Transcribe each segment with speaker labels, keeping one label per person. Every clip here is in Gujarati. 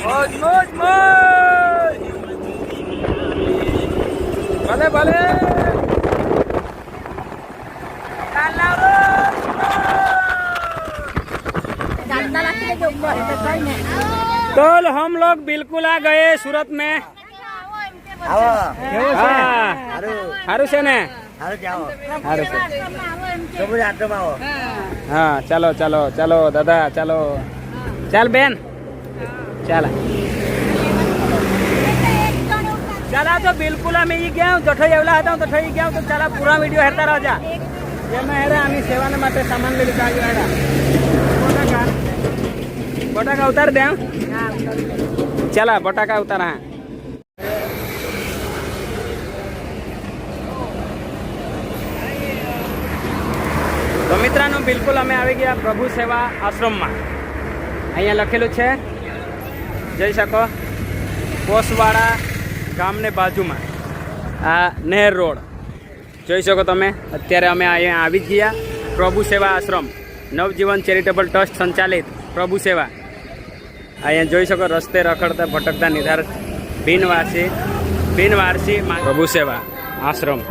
Speaker 1: મોજ મોજ મોજ ભલે ભલે कल हम लोग बिल्कुल आ गए सूरत में
Speaker 2: આવો
Speaker 1: કેવું છે
Speaker 2: સારું
Speaker 1: સારું છે ને
Speaker 2: સારું જાઓ
Speaker 1: સારું છે
Speaker 2: તો બધું આટોમાં આવો
Speaker 1: હા ચાલો ચાલો ચાલો દાદા ચાલો ચાલ બેન ચાલ ચાલા તો બિલકુલ અમે ઈ ગયા જઠો એવલા હતા તો થઈ ગયા તો ચાલા પૂરા વીડિયો હેરતા રાજા એમાં હેરા આની સેવાને માટે સામાન લઈ લીધા આવ્યો હેરા બટાકા બટાકા ઉતાર દે હા? ચાલા બટાકા ઉતાર હા તો મિત્રાનો બિલકુલ અમે આવી ગયા પ્રભુ સેવા આશ્રમમાં અહીંયા લખેલું છે જઈ શકો કોસવાડા ગામને બાજુમાં. આ નહેર રોડ. જોઈ શકો તમે, અત્યારે અમે અહીંયા આવી જ ગયા. પ્રભુ સેવા આશ્રમ, નવજીવન ચેરિટેબલ ટ્રસ્ટ સંચાલિત પ્રભુ સેવા. અહીંયા જોઈ શકો રસ્તે રખડતા ભટકતા નિધાર બિનવારસી બિનવારસી પ્રભુ સેવા આશ્રમ.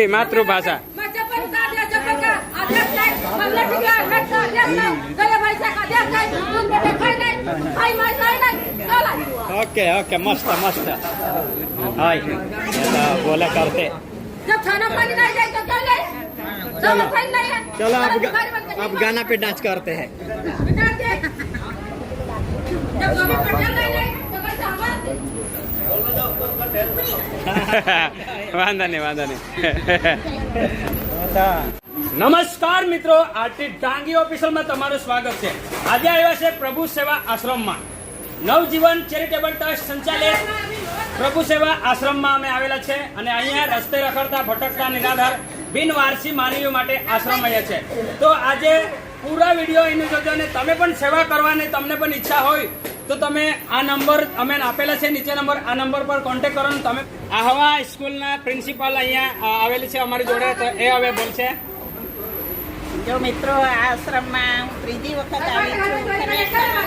Speaker 1: हिंदी मातृभाषा। ओके ओके मस्त मस्त। हाय बोला करते।
Speaker 3: जब खाना पानी नहीं जाए तो चले
Speaker 2: चलो
Speaker 3: चलो अब
Speaker 2: अब गाना पे डांस करते हैं।
Speaker 3: जब
Speaker 1: વાંધો નહીં વાંધો નહીં. નમસ્કાર મિત્રો આરટી ડાંગી ઓફિસરમાં તમારું સ્વાગત છે. આજે આવ્યા છે પ્રભુ સેવા આશ્રમમાં. નવજીવન ચેરિટેબલ ટ્રસ્ટ સંચાલિત પ્રભુ સેવા આશ્રમમાં અમે આવેલા છે અને અહીંયા રસ્તે રખડતા ભટકતા નિરાધાર બિનવારસી માનવીઓ માટે આશ્રમ અહીંયા છે. તો આજે પૂરા વીડિયો એની જોજો ને તમે પણ સેવા કરવાની તમને પણ ઈચ્છા હોય તો તમે આ નંબર, અમે આપેલા છે નીચે નંબર, આ નંબર પર કોન્ટેક્ટ કરો તમે. આહવા સ્કૂલના પ્રિન્સિપાલ અહીંયા આવેલી છે અમારી જોડે, તો એ હવે બોલશે.
Speaker 4: જો મિત્રો, આ આશ્રમમાં હું ત્રીજી વખત આવી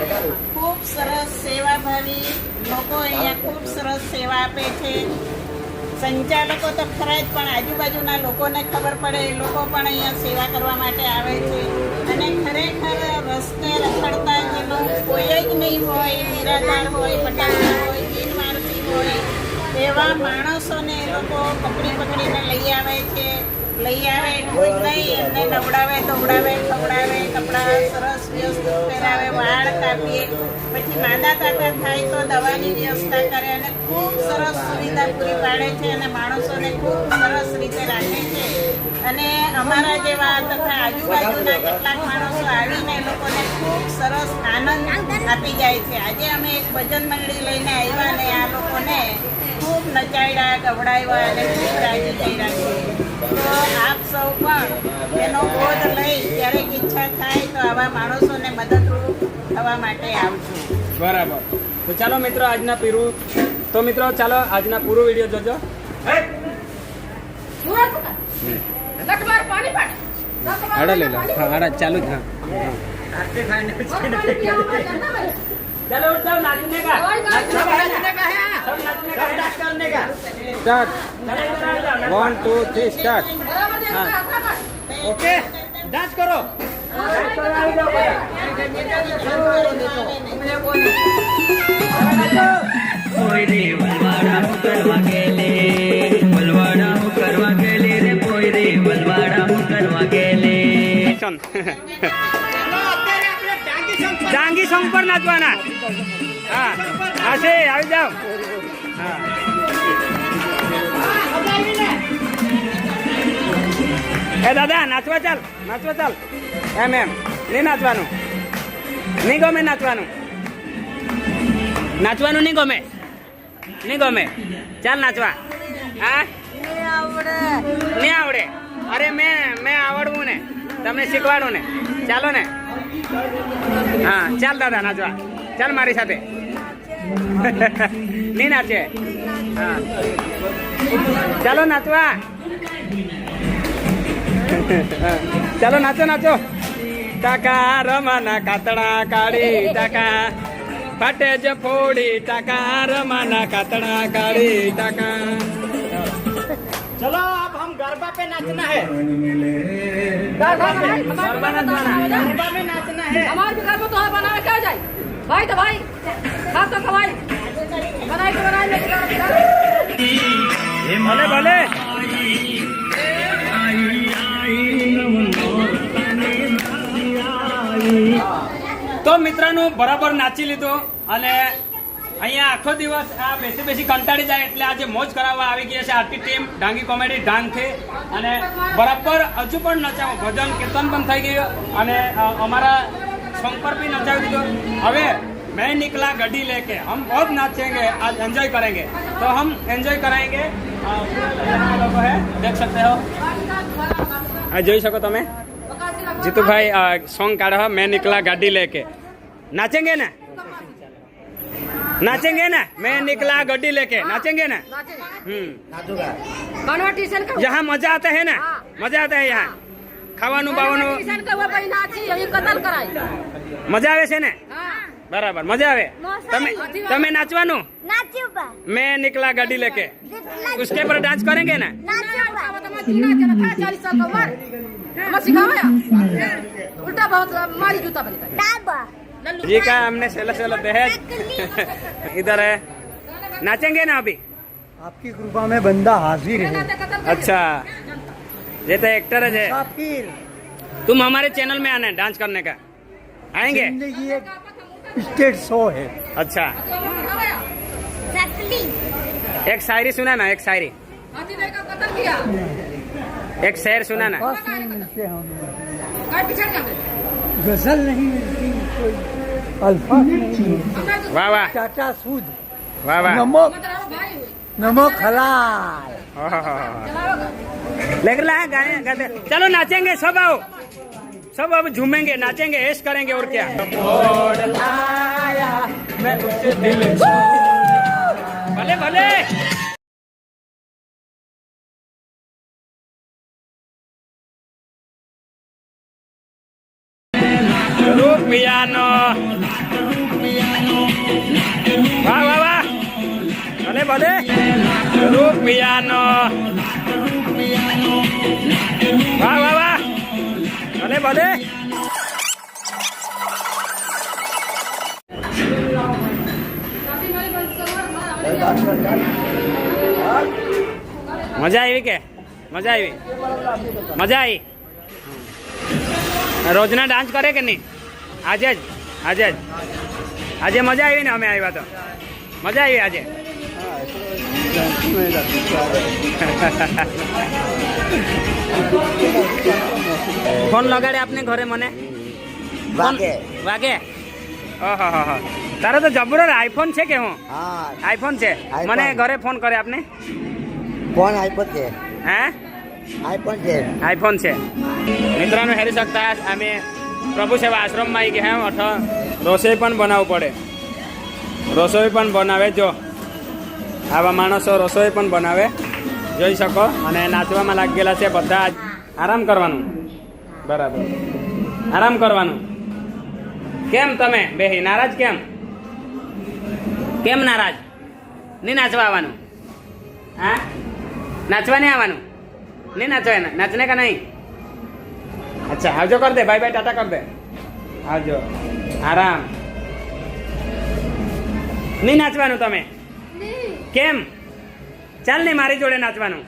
Speaker 4: છું. ખૂબ સરસ સેવાભાવી લોકો અહીંયા ખૂબ સરસ સેવા આપે છે. સંચાલકો તો ખરા જ, પણ આજુબાજુના લોકોને ખબર પડે, એ લોકો પણ અહીંયા સેવા કરવા માટે આવે છે. અને ખરેખર રસ્તે રખડતા કોઈ જ નહીં હોય નિરાધાર હોય પટાકા હોય બિનવારસી હોય, એવા માણસોને એ લોકો પકડી પકડીને લઈ આવે છે. લઈ આવે કોઈ નહીં, એમને નવડાવે દોવડાવે ખવડાવે, કપડાં સરસ વ્યવસ્થિત પહેરાવે, વાળ કાપીએ. પછી માંદા તાતા થાય અને ખૂબ સરસ સુવિધા પૂરી પાડે છે અને માણસોને ખૂબ સરસ રીતે રાખે છે. અને અમારા જેવા તથા આજુબાજુના કેટલાક માણસો આવીને લોકોને ખૂબ સરસ આનંદ આપી જાય છે. આજે અમે એક ભજન મંડળી લઈને આવ્યા ને આ લોકોને ખૂબ નચાડ્યા ગવડાવ્યા અને ખૂબ રાજી થઈ છે તો આપ સૌ પણ એનો બોધ લઈ ક્યારેક ઈચ્છા થાય તો આવા માણસોને મદદરૂપ થવા માટે આવજો.
Speaker 1: બરાબર. તો ચાલો મિત્ર આજના પીરું તો મિત્ર ચાલો આજના પૂરો વીડિયો જોજો. હાડા લઈ લો. હા હાડા ચાલુ જ હા.
Speaker 3: One two three
Speaker 1: start. Okay? Dance કરો. આવી જાઓ કોઈ રે
Speaker 4: કોઈ રે વલવાડા હું
Speaker 1: ડાંગી સંગ પર નાચવાના. હા છે, આવી જાઓ. એ દાદા, નાચવા ચાલ નાચવા ચાલ. એમ એમ. નહીં નાચવાનું. નહીં ગમે નાચવાનું. નાચવાનું નહીં ગમે? નહીં ગમે? ચાલ નાચવા. હા? નહીં આવડે. અરે મેં મેં આવડવું ને. તમને શીખવાડું ને. ચાલો ને. હા, ચાલ દાદા, નાચવા. ચાલ મારી સાથે. નહીં નાચે. હા. ચાલો નાચવા. ચાલો, નાચો નાચો. ટાકા રમાના કાતડા કાઢી, ટાકા ફાટે જ ફોડી ટાકા રમાના કાતણા કાઢી ટાકા
Speaker 2: चलो अब हम गरबा पे नाचना है
Speaker 1: ગરબા નાચવાના
Speaker 2: गरबा में नाचना है
Speaker 3: हमारे घर में तो है बनावे क्या जाए भाई तो भाई खा तो खवाई बनाए तो बनाए मेरे घर में
Speaker 1: ભલે ભલે તો મિત્રોનું બરાબર નાચી લીધું અને અહીંયા આખો દિવસ આ બેસી બેસી કંટાળી જાય એટલે આજે મોજ કરાવવા આવી ગયા છે આખી ટીમ, ડાંગી કોમેડી, ડાંગથી. અને બરાબર હજુ પણ નચાવું. ભજન, કીર્તન પણ થઈ ગયું અને અમારા સોંગ પર બી નચાવી દીધો. હવે મેં નીકળા ગડી લેકે. હમ બહુ નાચેંગે, આજ એન્જોય કરેંગે. તો હમ એન્જોય કરાએંગે લોકો હે દેખ સકતે હો. જોઈ શકો તમે. જીતુભાઈ સોંગ કાઢો મેં નીકળા ગાડી લેકે નાચેંગે ને नाचेंगे ना मैं निकला गड्डी लेके नाचेंगे ना हम्म
Speaker 2: नाचूंगा
Speaker 3: कन्वर्टेशन का
Speaker 1: जहाँ मजा आता है ना
Speaker 3: हाँ।
Speaker 1: मजा आता है यहाँ ખાવાનું બાવાનું
Speaker 3: कन्वर्टेशन का वो भाई नाची अभी कतल कराई
Speaker 1: મજા આવે છે ને
Speaker 3: हाँ
Speaker 1: બરાબર મજા આવે તમે તમે નાચવાનું
Speaker 5: નાચ્યું
Speaker 1: मैं निकला गाड़ी लेके उसके पर डांस करेंगे
Speaker 3: उल्टा बहुत मारी जूता
Speaker 1: ये क्या हमने सेलो सेलो बेहद इधर है। नाचेंगे ना अभी?
Speaker 2: आपकी कृपा में बंदा हाजिर है।
Speaker 1: अच्छा। ये तो एक्टर है तुम हमारे चैनल में आना है डांस करने का। आएँगे?
Speaker 2: स्टेट शो है।
Speaker 1: अच्छा। एक शायरी सुना ना एक शायरी। एक शेर सुना ना।
Speaker 2: गज़ल नहीं मिलती कोई अल्फाज नहीं
Speaker 3: तो
Speaker 1: वाह वाह।
Speaker 2: टाटा सूद।
Speaker 1: वाह वाह।
Speaker 2: नमक
Speaker 3: भाई
Speaker 2: नमक हलाल।
Speaker 1: लग रहा है गाने गाते चलो नाचेंगे सब आओ। सब अब झूमेंगे नाचेंगे ऐश करेंगे और क्या। भले भले। ભલે ભલે રૂપિયાનો વાહ વાહ વાહ. ભલે ભલે મજા આવી કે? મજા આવી? મજા આવી? રોજના ડાન્સ કરે કે નહીં? આજે જ આજે જ. આજે મજા આવી ને અમે આવ્યા તો. મજા આવી આજે. ફોન લગાડે આપને ઘરે મને?
Speaker 2: વાગે.
Speaker 1: વાગે? તારે તો જબરો આઈફોન છે કે હું? આઈફોન છે? મને ઘરે ફોન કરે આપને.
Speaker 2: ફોન આઈફોન છે.
Speaker 1: હે?
Speaker 2: આઈફોન છે.
Speaker 1: આઈફોન છે. મિત્રોને હેરી શકતા અમે પ્રભુ સેવા આશ્રમમાં આવી ગયા અઠ રસોઈ પણ બનાવવું પડે. રસોઈ પણ બનાવે જો. આવા માણસો રસોઈ પણ બનાવે. જોઈ શકો. અને નાચવામાં લાગેલા છે બધા. આરામ કરવાનું. બરાબર. આરામ કરવાનું. કેમ તમે? બેહી, નારાજ કેમ? કેમ નારાજ? નહીં નાચવા આવવાનું. હા? નાચવા નહીં આવવાનું? નહીં નાચવા નાચને કે નહીં? અચ્છા, આવજો, કર દે. બાય બાય, ટાટા કર દે. આવજો. આરામ. નહીં નાચવાનું તમે. કેમ? ચાલ ને મારી જોડે નાચવાનું.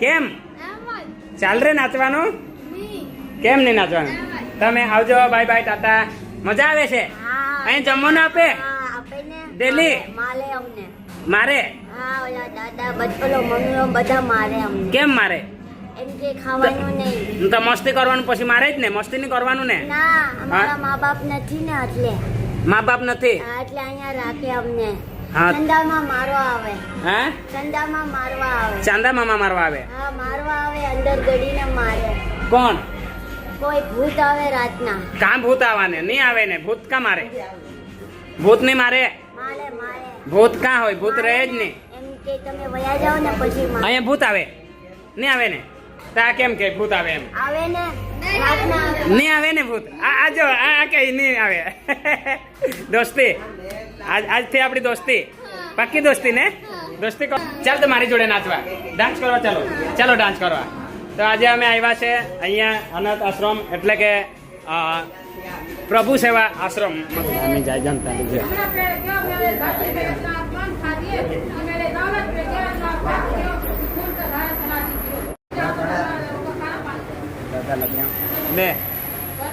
Speaker 1: કેમ? ચાલ રે નાચવાનું? કેમ નહીં નાચવાનું? તમે આવજો. Bye bye tata. મજા આવે છે? અહીં જમવાનું આપે? ડેલી? મારે? કેમ મારે? તો મસ્તી કરવાનું પછી મારે જ ને. મસ્તી નહીં કરવાનું ને?
Speaker 5: મા બાપ નથી ને એટલે.
Speaker 1: મા બાપ નથી?
Speaker 5: એટલે અહીંયા રાખે અમને.
Speaker 1: હા.
Speaker 5: ચંદામાં મારવા આવે.
Speaker 1: હા?
Speaker 5: ચંદામાં મારવા આવે.
Speaker 1: ચાંદા મામા મારવા આવે?
Speaker 5: હા મારવા આવે અંદર ગડીને મારે.
Speaker 1: કોણ?
Speaker 5: કોઈ ભૂત આવે રાતના.
Speaker 1: કાં ભૂત આવવાને? નહીં આવે ને. ભૂત કા મારે? ભૂત નહીં મારે?
Speaker 5: મારે મારે.
Speaker 1: ભૂત કાં હોય? ભૂત રહે જ નહીં
Speaker 5: એમ કે તમે વયા જાઓ ને પછી
Speaker 1: અહીંયા ભૂત આવે. નહીં આવે ને? તા કેમ કે ભૂત આવે એમ?
Speaker 5: આવે ને.
Speaker 1: नहीं आवे ने भूत। आज कई नहीं आवे। दोस्ती। आज आज थे अपनी दोस्ती। पक्की दोस्ती ने? दोस्ती
Speaker 3: को चल तो मारी जोड़े नाचवा। डांस करवा, चलो। चलो डांस करवा। तो आज अमे आया से अनाथ आश्रम, एट्ले के प्रभु सेवा आश्रम। जाए जनता
Speaker 1: लग गया। લે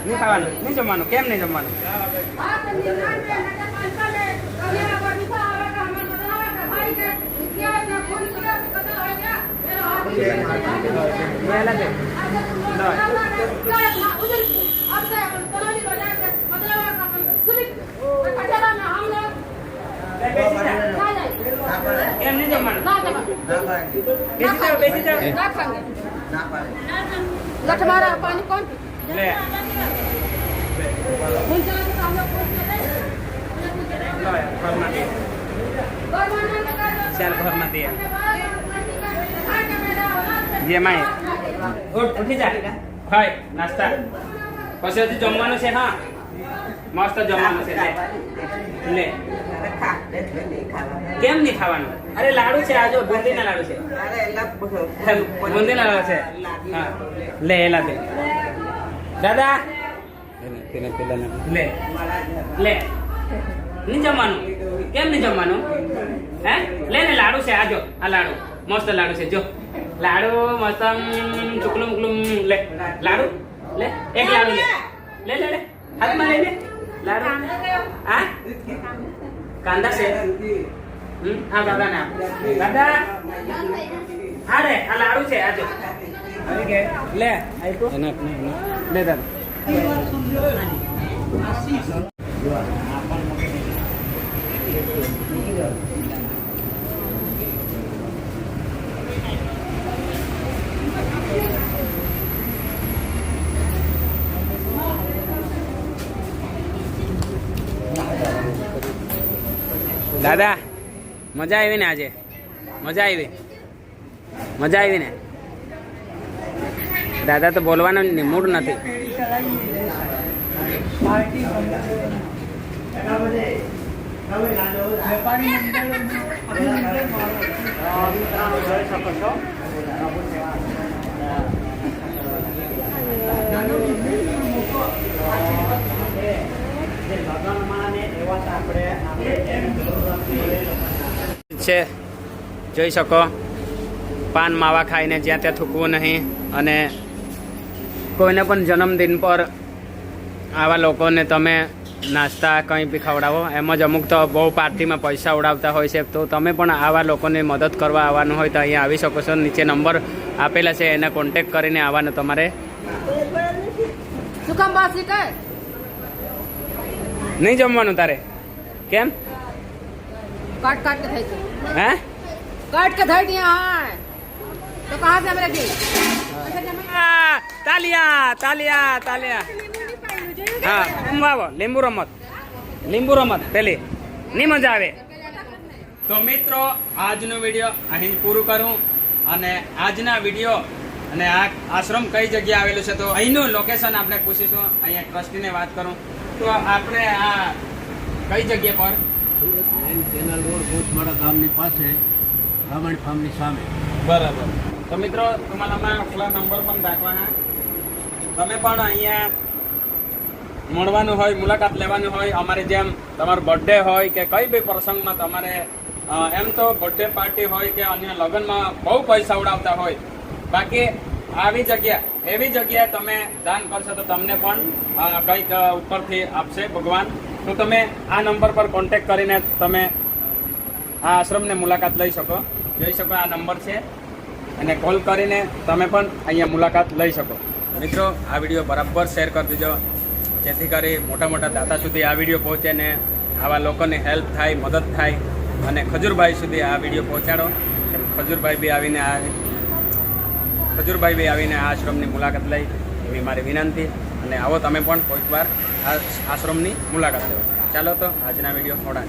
Speaker 1: શું ખાવાનું? શું જમવાનું? કેમ નહીં જમવાનું? કેમ નહીં જમવાનું? બેસી
Speaker 3: લઠમારા પાણી કોણ
Speaker 1: ચાલ ઘરમાં દે જે માય ઉઠ ઉઠી જા ખાય નાસ્તા પછી હજી જમવાનું છે હા મસ્ત જમવાનું છે લે કેમ નહીં ખાવાનું અરે લાડુ છે આજો બુંદી ના લાડુ છે બુંદી ના લાડુ છે લે એલા દે દાદા. લે. લે. નહીં જમવાનું? કેમ નહીં જમવાનું? હે? લે ને લાડુ છે આજો આ લાડુ. મસ્ત લાડુ છે જો. લાડુ મસ્ત ચુકલું મુકલું લે. લાડુ? લે એક લાડુ લે. લે લે લે. હાથમાં લઈ લે. લાડુ? હા કાંદા છે. હમ હા દાદા ને દાદા હા રે આ લાડુ છે આજો લે લે દાદા મજા આવી ને આજે? મજા આવી મજા આવી ને? દાદા તો બોલવાનો મૂડ નથી. છે. જોઈ શકો. પાન માવા ખાઈને જ્યાં ત્યાં થૂકવું નહીં અને કોઈને પણ જન્મદિન પર આવા લોકોને તમે નાસ્તા કંઈ બી ખવડાવો એમ જ અમુક તો બહુ પાર્ટીમાં પૈસા ઉડાવતા હોય છે તો તમે પણ આવા લોકોને મદદ કરવા આવવાનું હોય તો અહીંયા આવી શકો છો. નીચે નંબર આપેલા છે એને કોન્ટેક કરીને આવવાનો તમારે. નહીં જમવાનું તારે? કેમ?
Speaker 3: કાટ કાટ થઈ
Speaker 1: હે?
Speaker 3: કાટ કે થઈ તો કહા છે
Speaker 1: મેરે તાલિયા તાલિયા તાલિયા. હા વાવો લીંબુ રમત. લીંબુ રમત પેલી. ની મજા આવે. તો મિત્રો આજનો વીડિયો અહીં પૂરું કરું અને આજના વીડિયો અને આ આશ્રમ કઈ જગ્યાએ આવેલું છે તો અહીંનું લોકેશન આપણે પૂછીશું. અહીંયા ટ્રસ્ટીને વાત કરું. તો આપણે આ કઈ જગ્યા પર?
Speaker 6: કેનાલ રોડ કોટવાડા ગામની પાસે રામાયણ ફાર્મની સામે.
Speaker 1: બરાબર. તો મિત્રો, તમારા પેલા નંબર પણ રાખવાના. તમે પણ અહીંયા મળવાનું હોય, મુલાકાત લેવાની હોય, અમારે જેમ તમારો બર્થડે હોય કે કઈ બી પ્રસંગમાં તમારે એમ તો બર્થડે પાર્ટી હોય કે અન્ય લગ્નમાં બહુ પૈસા ઉડાવતા હોય. બાકી આવી જગ્યા, એવી જગ્યાએ તમે દાન કરશો તો તમને પણ કંઈક ઉપરથી આપશે ભગવાન. તો તમે આ નંબર પર કોન્ટેક્ટ કરીને તમે આ આશ્રમને મુલાકાત લઈ શકો. જોઈ શકો આ નંબર છે. અને કોલ કરીને તમે પણ અહીંયા મુલાકાત લઈ શકો. મિત્રો, આ વીડિયો બરાબર શેર કરી દેજો. જેથી કરી મોટા મોટા દાતા સુધી આ વીડિયો પહોંચે ને આવા લોકોને હેલ્પ થાય, મદદ થાય અને ખજૂરભાઈ સુધી આ વીડિયો પહોંચાડો. કેમ ખજૂરભાઈ બી આવીને આ ખજૂરભાઈ બી આવીને આ આશ્રમની મુલાકાત લઈ. એવી મારી વિનંતી. અને આવો તમે પણ કોઈક વાર આ આશ્રમની મુલાકાત લો. ચાલો તો આજના વીડિયો થોડા.